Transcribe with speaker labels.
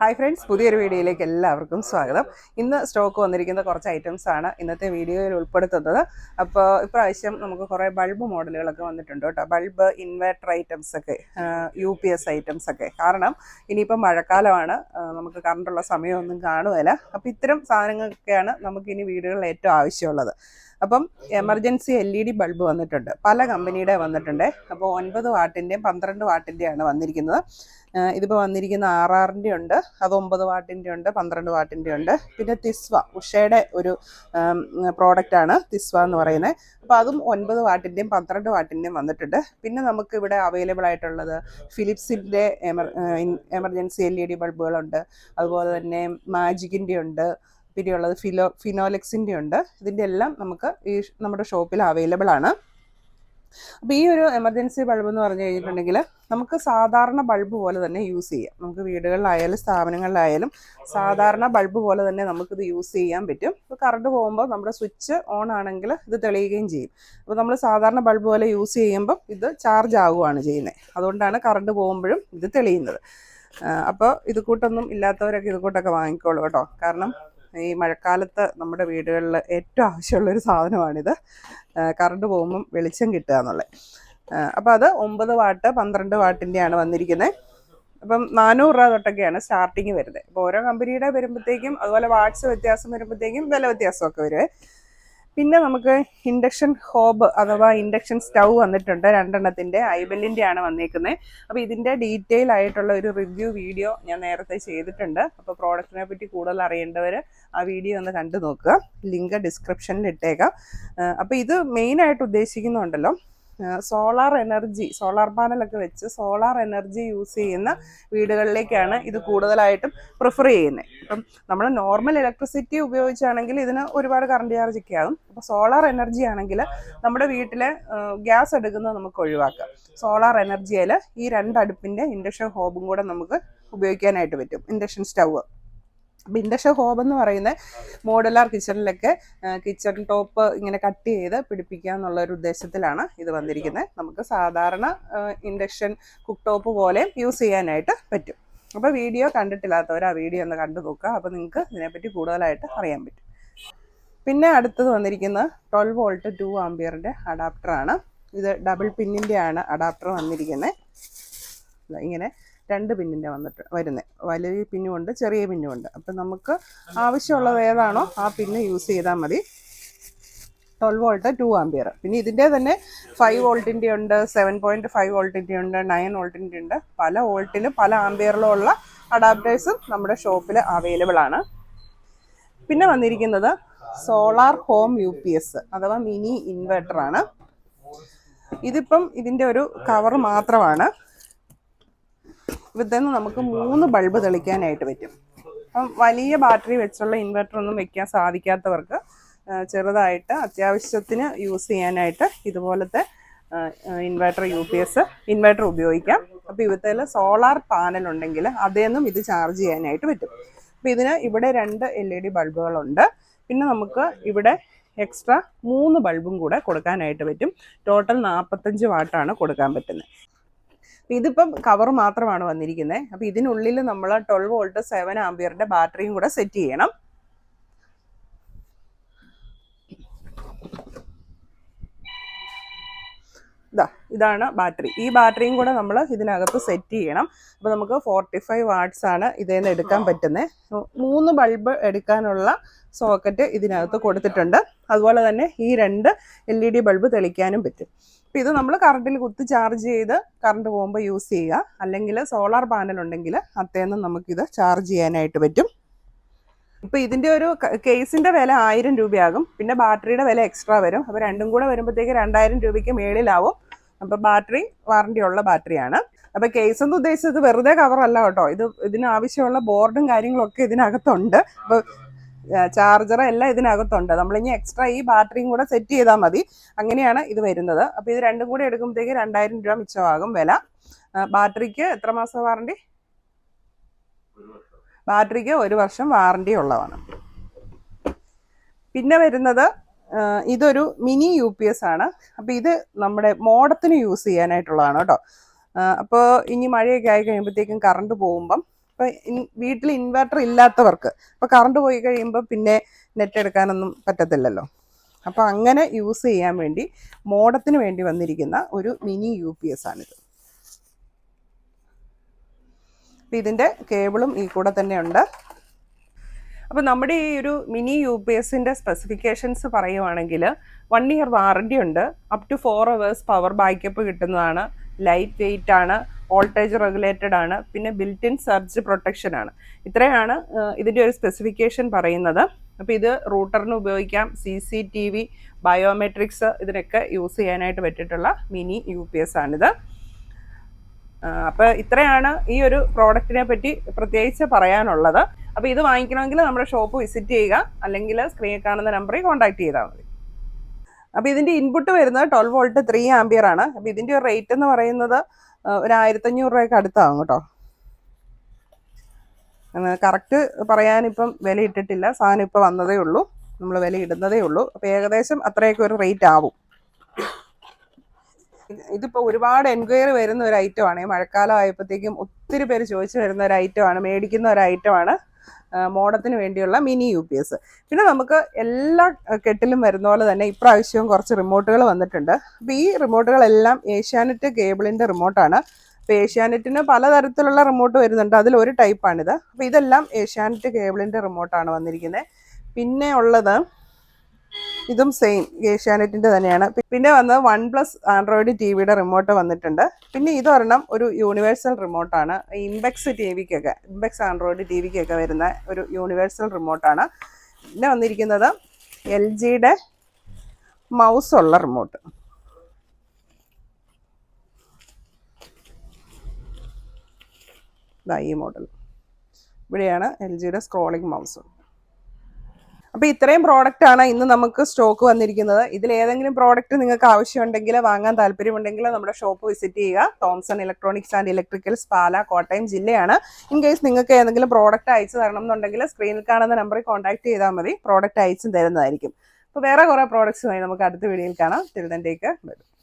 Speaker 1: hi friends പുതിയൊരു വീഡിയോയിലേക്ക് എല്ലാവർക്കും സ്വാഗതം ഇന്ന് സ്റ്റോക്ക് വന്നിരിക്കുന്ന കുറച്ച് ഐറ്റംസ് ആണ് ഇന്നത്തെ വീഡിയോയിൽ ഉൾപ്പെടുത്തുന്നത് അപ്പോൾ ഇപ്രാവശ്യം നമുക്ക് കുറേ ബൾബ് മോഡലുകളൊക്കെ വന്നിട്ടുണ്ട് കേട്ടോ ബൾബ് ഇൻവെർട്ടർ ഐറ്റംസ് ഒക്കെ യു പി എസ് ഐറ്റംസ് ഒക്കെ കാരണം ഇനിയിപ്പം മഴക്കാലമാണ് നമുക്ക് കറണ്ടുള്ള സമയമൊന്നും കാണുകയില്ല അപ്പോൾ ഇത്തരം സാധനങ്ങളൊക്കെയാണ് നമുക്കിനി വീടുകളിൽ ഏറ്റവും ആവശ്യമുള്ളത് അപ്പം emergency L E D bulb വന്നിട്ടുണ്ട് പല കമ്പനിയുടെ വന്നിട്ടുണ്ട് അപ്പോൾ ഒൻപത് വാട്ടിൻ്റെയും പന്ത്രണ്ട് വാട്ടിൻ്റെയാണ് വന്നിരിക്കുന്നത് ഇതിപ്പോൾ വന്നിരിക്കുന്ന ആർ ആറിൻ്റെ ഉണ്ട് അത് ഒമ്പത് വാട്ടിൻ്റെ ഉണ്ട് പന്ത്രണ്ട് വാട്ടിൻ്റെ ഉണ്ട് പിന്നെ തിസ്വ ഉഷയുടെ ഒരു പ്രോഡക്റ്റാണ് തിസ്വ എന്ന് പറയുന്നത് അപ്പോൾ അതും ഒൻപത് വാട്ടിൻ്റെയും പന്ത്രണ്ട് വാട്ടിൻ്റെയും വന്നിട്ടുണ്ട് പിന്നെ നമുക്ക് ഇവിടെ അവൈലബിൾ ആയിട്ടുള്ളത് ഫിലിപ്സിൻ്റെ എമർജൻസി എൽ ഇ ഡി ബൾബുകളുണ്ട് അതുപോലെ തന്നെ മാജിക്കിൻ്റെ ഉണ്ട് പിന്നെയുള്ളത് ഫിലോ ഫിനോലെക്സിൻ്റെ ഉണ്ട് ഇതിൻ്റെ എല്ലാം നമുക്ക് ഈ നമ്മുടെ ഷോപ്പിൽ അവൈലബിൾ ആണ് അപ്പോൾ ഈ ഒരു എമർജൻസി ബൾബ് എന്ന് പറഞ്ഞു കഴിഞ്ഞിട്ടുണ്ടെങ്കിൽ നമുക്ക് സാധാരണ ബൾബ് പോലെ തന്നെ യൂസ് ചെയ്യാം നമുക്ക് വീടുകളിലായാലും സ്ഥാപനങ്ങളിലായാലും സാധാരണ ബൾബ് പോലെ തന്നെ നമുക്കിത് യൂസ് ചെയ്യാൻ പറ്റും ഇപ്പോൾ കറണ്ട് പോകുമ്പോൾ നമ്മുടെ സ്വിച്ച് ഓൺ ആണെങ്കിൽ ഇത് തെളിയുകയും ചെയ്യും അപ്പോൾ നമ്മൾ സാധാരണ ബൾബ് പോലെ യൂസ് ചെയ്യുമ്പോൾ ഇത് ചാർജ് ആവുകയാണ് ചെയ്യുന്നത് അതുകൊണ്ടാണ് കറണ്ട് പോകുമ്പോഴും ഇത് തെളിയുന്നത് അപ്പോൾ ഇത് കൂട്ടൊന്നും ഇല്ലാത്തവരൊക്കെ ഇത് കൂട്ടൊക്കെ വാങ്ങിക്കോളൂ കേട്ടോ കാരണം ഈ മഴക്കാലത്ത് നമ്മുടെ വീടുകളിൽ ഏറ്റവും ആവശ്യമുള്ളൊരു സാധനമാണിത് കറണ്ട് പോകുമ്പം വെളിച്ചം കിട്ടുക എന്നുള്ളത് അപ്പോൾ അത് ഒമ്പത് വാട്ട് പന്ത്രണ്ട് വാട്ടിൻ്റെയാണ് വന്നിരിക്കുന്നത് അപ്പം നാനൂറ് രൂപ തൊട്ടൊക്കെയാണ് സ്റ്റാർട്ടിങ് വരുന്നത് അപ്പോൾ ഓരോ കമ്പനിയുടെ വരുമ്പോഴത്തേക്കും അതുപോലെ വാട്ട്സ് വ്യത്യാസം വരുമ്പോഴത്തേക്കും വില വ്യത്യാസമൊക്കെ വരുമേ പിന്നെ നമുക്ക് ഇൻഡക്ഷൻ ഹോബ് അഥവാ ഇൻഡക്ഷൻ സ്റ്റൗ വന്നിട്ടുണ്ട് രണ്ടെണ്ണത്തിൻ്റെ ഐബെല്ലിൻ്റെ ആണ് വന്നേക്കുന്നത് അപ്പോൾ ഇതിൻ്റെ ഡീറ്റെയിൽ ആയിട്ടുള്ള ഒരു റിവ്യൂ വീഡിയോ ഞാൻ നേരത്തെ ചെയ്തിട്ടുണ്ട് അപ്പോൾ പ്രോഡക്റ്റിനെ പറ്റി കൂടുതൽ അറിയേണ്ടവർ ആ വീഡിയോ ഒന്ന് കണ്ടു നോക്കുക ലിങ്ക് ഡിസ്ക്രിപ്ഷനിൽ ഇട്ടേക്കാം അപ്പോൾ ഇത് മെയിനായിട്ട് ഉദ്ദേശിക്കുന്നുണ്ടല്ലോ സോളാർ എനർജി സോളാർ പാനലൊക്കെ വെച്ച് സോളാർ എനർജി യൂസ് ചെയ്യുന്ന വീടുകളിലേക്കാണ് ഇത് കൂടുതലായിട്ടും പ്രിഫർ ചെയ്യുന്നത് അപ്പം നമ്മൾ നോർമൽ ഇലക്ട്രിസിറ്റി ഉപയോഗിച്ചാണെങ്കിൽ ഇതിന് ഒരുപാട് കറണ്ട് ചാർജ് ഒക്കെ ആകും അപ്പോൾ സോളാർ എനർജി ആണെങ്കിൽ നമ്മുടെ വീട്ടിലെ ഗ്യാസ് എടുക്കുന്നത് നമുക്ക് ഒഴിവാക്കാം സോളാർ എനർജിയിൽ ഈ രണ്ട് അടുപ്പിൻ്റെ ഇൻഡക്ഷൻ ഹോബും കൂടെ നമുക്ക് ഉപയോഗിക്കാനായിട്ട് പറ്റും ഇൻഡക്ഷൻ സ്റ്റൗവ് ബിന്ദഷ ഹോബ് എന്ന് പറയുന്ന മോഡലാർ കിച്ചണിലൊക്കെ കിച്ചൺ ടോപ്പ് ഇങ്ങനെ കട്ട് ചെയ്ത് പിടിപ്പിക്കുക എന്നുള്ള ഒരു ഉദ്ദേശത്തിലാണ് ഇത് വന്നിരിക്കുന്നത് നമുക്ക് സാധാരണ ഇൻഡക്ഷൻ കുക്ക് ടോപ്പ് പോലെ യൂസ് ചെയ്യാനായിട്ട് പറ്റും അപ്പോൾ വീഡിയോ കണ്ടിട്ടില്ലാത്തവർ ആ വീഡിയോ ഒന്ന് കണ്ടു നോക്കുക അപ്പോൾ നിങ്ങൾക്ക് ഇതിനെപ്പറ്റി കൂടുതലായിട്ട് അറിയാൻ പറ്റും പിന്നെ അടുത്തത് വന്നിരിക്കുന്നത് ട്വൽവ് വോൾട്ട് ടു ആംബിയറിൻ്റെ അഡാപ്റ്ററാണ് ഇത് ഡബിൾ പിന്നിൻ്റെയാണ് അഡാപ്റ്റർ വന്നിരിക്കുന്നത് ഇങ്ങനെ രണ്ട് പിന്നിൻ്റെ വന്നിട്ട് വരുന്നത് വലിയ പിന്നുമുണ്ട് ചെറിയ പിന്നുമുണ്ട് അപ്പം നമുക്ക് ആവശ്യമുള്ളത് ഏതാണോ ആ പിന്ന് യൂസ് ചെയ്താൽ മതി ട്വൽവ് വോൾട്ട് ടു ആംബിയർ പിന്നെ ഇതിൻ്റെ തന്നെ ഫൈവ് വോൾട്ടിൻ്റെ ഉണ്ട് സെവൻ പോയിൻറ്റ് ഫൈവ് വോൾട്ടിൻ്റെ ഉണ്ട് നയൻ വോൾട്ടിൻ്റെ ഉണ്ട് പല വോൾട്ടിലും പല ആംബിയറിലും ഉള്ള അഡാപ്റ്റേഴ്സും നമ്മുടെ ഷോപ്പിൽ അവൈലബിൾ ആണ് പിന്നെ വന്നിരിക്കുന്നത് solar home U P S അഥവാ മിനി ആണ് ഇതിപ്പം ഇതിൻ്റെ ഒരു കവർ മാത്രമാണ് ഇതിൽ നമുക്ക് മൂന്ന് ബൾബ് തെളിക്കാനായിട്ട് പറ്റും അപ്പം വലിയ ബാറ്ററി വെച്ചുള്ള ഒന്നും വെക്കാൻ സാധിക്കാത്തവർക്ക് ചെറുതായിട്ട് അത്യാവശ്യത്തിന് യൂസ് ചെയ്യാനായിട്ട് ഇതുപോലത്തെ inverter U P S inverter ഉപയോഗിക്കാം അപ്പോൾ ഇവിടുത്തെ സോളാർ പാനൽ ഉണ്ടെങ്കിൽ അതിൽ നിന്നും ഇത് ചാർജ് ചെയ്യാനായിട്ട് പറ്റും അപ്പോൾ ഇതിന് ഇവിടെ രണ്ട് എൽ ഇ e ഡി ബൾബുകളുണ്ട് പിന്നെ നമുക്ക് ഇവിടെ എക്സ്ട്രാ മൂന്ന് ബൾബും കൂടെ കൊടുക്കാനായിട്ട് പറ്റും ടോട്ടൽ നാൽപ്പത്തഞ്ച് വാട്ടാണ് കൊടുക്കാൻ പറ്റുന്നത് അപ്പോൾ ഇതിപ്പം കവർ മാത്രമാണ് വന്നിരിക്കുന്നത് അപ്പോൾ ഇതിനുള്ളിൽ നമ്മൾ ട്വൽവ് വോൾട്ട് സെവൻ ആംബിയറിൻ്റെ ബാറ്ററിയും കൂടെ സെറ്റ് ചെയ്യണം ഇതാണ് ബാറ്ററി ഈ ബാറ്ററിയും കൂടെ നമ്മൾ ഇതിനകത്ത് സെറ്റ് ചെയ്യണം അപ്പോൾ നമുക്ക് ഫോർട്ടി ഫൈവ് വാട്ട്സ് ആണ് ഇതിൽ നിന്ന് എടുക്കാൻ പറ്റുന്നത് മൂന്ന് ബൾബ് എടുക്കാനുള്ള സോക്കറ്റ് ഇതിനകത്ത് കൊടുത്തിട്ടുണ്ട് അതുപോലെ തന്നെ ഈ രണ്ട് എൽ ഇ ഡി ബൾബ് തെളിക്കാനും പറ്റും അപ്പം ഇത് നമ്മൾ കറണ്ടിൽ കുത്തി ചാർജ് ചെയ്ത് കറണ്ട് പോകുമ്പോൾ യൂസ് ചെയ്യുക അല്ലെങ്കിൽ സോളാർ പാനൽ ഉണ്ടെങ്കിൽ അത്തേന്ന് നമുക്കിത് ചാർജ് ചെയ്യാനായിട്ട് പറ്റും ഇപ്പം ഇതിൻ്റെ ഒരു കേസിൻ്റെ വില ആയിരം രൂപയാകും പിന്നെ ബാറ്ററിയുടെ വില എക്സ്ട്രാ വരും അപ്പോൾ രണ്ടും കൂടെ വരുമ്പോഴത്തേക്ക് രണ്ടായിരം രൂപയ്ക്ക് മേളിലാവും അപ്പോൾ ബാറ്ററി വാറണ്ടി ഉള്ള ബാറ്ററിയാണ് അപ്പോൾ കേസ് എന്ന് ഉദ്ദേശിച്ചത് വെറുതെ കവറല്ല കേട്ടോ ഇത് ഇതിനാവശ്യമുള്ള ആവശ്യമുള്ള ബോർഡും കാര്യങ്ങളൊക്കെ ഇതിനകത്തുണ്ട് അപ്പോൾ ചാർജർ എല്ലാം ഇതിനകത്തുണ്ട് നമ്മളിനി എക്സ്ട്രാ ഈ ബാറ്ററിയും കൂടെ സെറ്റ് ചെയ്താൽ മതി അങ്ങനെയാണ് ഇത് വരുന്നത് അപ്പോൾ ഇത് രണ്ടും കൂടെ എടുക്കുമ്പോഴത്തേക്ക് രണ്ടായിരം രൂപ മിച്ചമാകും വില ബാറ്ററിക്ക് എത്ര മാസം വാറണ്ടി ബാറ്ററിക്ക് ഒരു വർഷം വാറണ്ടി ഉള്ളതാണ് പിന്നെ വരുന്നത് ഇതൊരു മിനി യു പി എസ് ആണ് അപ്പോൾ ഇത് നമ്മുടെ മോഡത്തിന് യൂസ് ചെയ്യാനായിട്ടുള്ളതാണ് കേട്ടോ അപ്പോൾ ഇനി മഴയൊക്കെ ആയി കഴിയുമ്പോഴത്തേക്കും കറണ്ട് പോകുമ്പം ഇപ്പം വീട്ടിൽ ഇൻവെർട്ടർ ഇല്ലാത്തവർക്ക് ഇപ്പോൾ കറണ്ട് പോയി കഴിയുമ്പോൾ പിന്നെ നെറ്റ് എടുക്കാനൊന്നും പറ്റത്തില്ലല്ലോ അപ്പോൾ അങ്ങനെ യൂസ് ചെയ്യാൻ വേണ്ടി മോഡത്തിന് വേണ്ടി വന്നിരിക്കുന്ന ഒരു മിനി യു പി എസ് ആണിത് അപ്പം ഇതിൻ്റെ കേബിളും ഈ കൂടെ തന്നെയുണ്ട് അപ്പോൾ നമ്മുടെ ഈ ഒരു മിനി യു പി എസിൻ്റെ സ്പെസിഫിക്കേഷൻസ് പറയുവാണെങ്കിൽ വൺ ഇയർ വാറണ്ടി ഉണ്ട് up to four hours power backup കിട്ടുന്നതാണ് ലൈറ്റ് വെയിറ്റ് ആണ് വോൾട്ടേജ് റെഗുലേറ്റഡ് ആണ് പിന്നെ ബിൽറ്റ് ഇൻ സർജ് പ്രൊട്ടക്ഷൻ ആണ് ഇത്രയാണ് ഇതിൻ്റെ ഒരു സ്പെസിഫിക്കേഷൻ പറയുന്നത് അപ്പോൾ ഇത് റൂട്ടറിന് ഉപയോഗിക്കാം C C T V biometrics ഇതിനൊക്കെ യൂസ് ചെയ്യാനായിട്ട് പറ്റിയിട്ടുള്ള മിനി യു പി എസ് ആണിത് അപ്പോൾ ഇത്രയാണ് ഈ ഒരു പ്രോഡക്റ്റിനെ പറ്റി പ്രത്യേകിച്ച് പറയാനുള്ളത് അപ്പോൾ ഇത് വാങ്ങിക്കണമെങ്കിൽ നമ്മുടെ ഷോപ്പ് വിസിറ്റ് ചെയ്യുക അല്ലെങ്കിൽ സ്ക്രീനിൽ കാണുന്ന നമ്പറിൽ കോൺടാക്ട് ചെയ്താൽ മതി അപ്പോൾ ഇതിൻ്റെ ഇൻപുട്ട് വരുന്നത് ട്വൽവ് വോൾട്ട് ത്രീ ആംബിയർ ആണ് അപ്പോൾ ഇതിൻ്റെ ഒരു റേറ്റ് എന്ന് പറയുന്നത് ഒരു ആയിരത്തഞ്ഞൂറ് രൂപയൊക്കെ അടുത്താകും കേട്ടോ കറക്റ്റ് പറയാനിപ്പം വില ഇട്ടിട്ടില്ല സാധനം ഇപ്പം വന്നതേ ഉള്ളൂ നമ്മൾ വില ഇടുന്നതേ ഉള്ളൂ അപ്പോൾ ഏകദേശം അത്രയൊക്കെ ഒരു റേറ്റ് ആവും ഇതിപ്പോൾ ഒരുപാട് എൻക്വയറി വരുന്ന ഒരു ഐറ്റമാണ് മഴക്കാലം ആയപ്പോഴത്തേക്കും ഒത്തിരി പേര് ചോദിച്ചു വരുന്ന ഒരു ഐറ്റമാണ് മേടിക്കുന്ന ഒരു ഐറ്റമാണ് മോഡത്തിന് വേണ്ടിയുള്ള മിനി യു പി എസ് പിന്നെ നമുക്ക് എല്ലാ കെട്ടിലും വരുന്ന പോലെ തന്നെ ഇപ്രാവശ്യവും കുറച്ച് റിമോട്ടുകൾ വന്നിട്ടുണ്ട് അപ്പോൾ ഈ റിമോട്ടുകളെല്ലാം ഏഷ്യാനെറ്റ് കേബിളിൻ്റെ റിമോട്ടാണ് അപ്പോൾ ഏഷ്യാനെറ്റിന് പലതരത്തിലുള്ള റിമോട്ട് വരുന്നുണ്ട് അതിൽ ഒരു ടൈപ്പാണിത് അപ്പോൾ ഇതെല്ലാം ഏഷ്യാനെറ്റ് കേബിളിൻ്റെ റിമോട്ടാണ് വന്നിരിക്കുന്നത് പിന്നെ ഉള്ളത് ഇതും സെയിം ഏഷ്യാനെറ്റിൻ്റെ തന്നെയാണ് പിന്നെ വന്ന് വൺ പ്ലസ് ആൻഡ്രോയിഡ് ടി വിയുടെ റിമോട്ട് വന്നിട്ടുണ്ട് പിന്നെ ഇതൊരെണ്ണം ഒരു യൂണിവേഴ്സൽ റിമോട്ടാണ് ഇംബെക്സ് ടി വിക്കൊക്കെ ഇംബെക്സ് ആൻഡ്രോയിഡ് ടി വിക്കൊക്കെ വരുന്ന ഒരു യൂണിവേഴ്സൽ റിമോട്ടാണ് പിന്നെ വന്നിരിക്കുന്നത് എൽ ജിയുടെ മൗസ് ഉള്ള റിമോട്ട് ഈ മോഡൽ ഇവിടെയാണ് എൽ ജിയുടെ സ്ക്രോളിംഗ് മൗസ് അപ്പോൾ ഇത്രയും ആണ് ഇന്ന് നമുക്ക് സ്റ്റോക്ക് വന്നിരിക്കുന്നത് ഇതിൽ ഏതെങ്കിലും പ്രോഡക്റ്റ് നിങ്ങൾക്ക് ആവശ്യമുണ്ടെങ്കിൽ വാങ്ങാൻ താല്പര്യമുണ്ടെങ്കിൽ നമ്മുടെ ഷോപ്പ് വിസിറ്റ് ചെയ്യുക Thomson electronics and electricals Pala Kottayam ജില്ലയാണ് ഇൻ കേസ് നിങ്ങൾക്ക് ഏതെങ്കിലും പ്രോഡക്റ്റ് അയച്ചു തരണം എന്നുണ്ടെങ്കിൽ സ്ക്രീനിൽ കാണുന്ന നമ്പറിൽ കോൺടാക്ട് ചെയ്താൽ മതി പ്രോഡക്റ്റ് അയച്ചും തരുന്നതായിരിക്കും അപ്പോൾ വേറെ കുറേ പ്രോഡക്റ്റ്സുമായി നമുക്ക് അടുത്ത വീഡിയോയിൽ കാണാം തിരുതൻ്റെയൊക്കെ വരും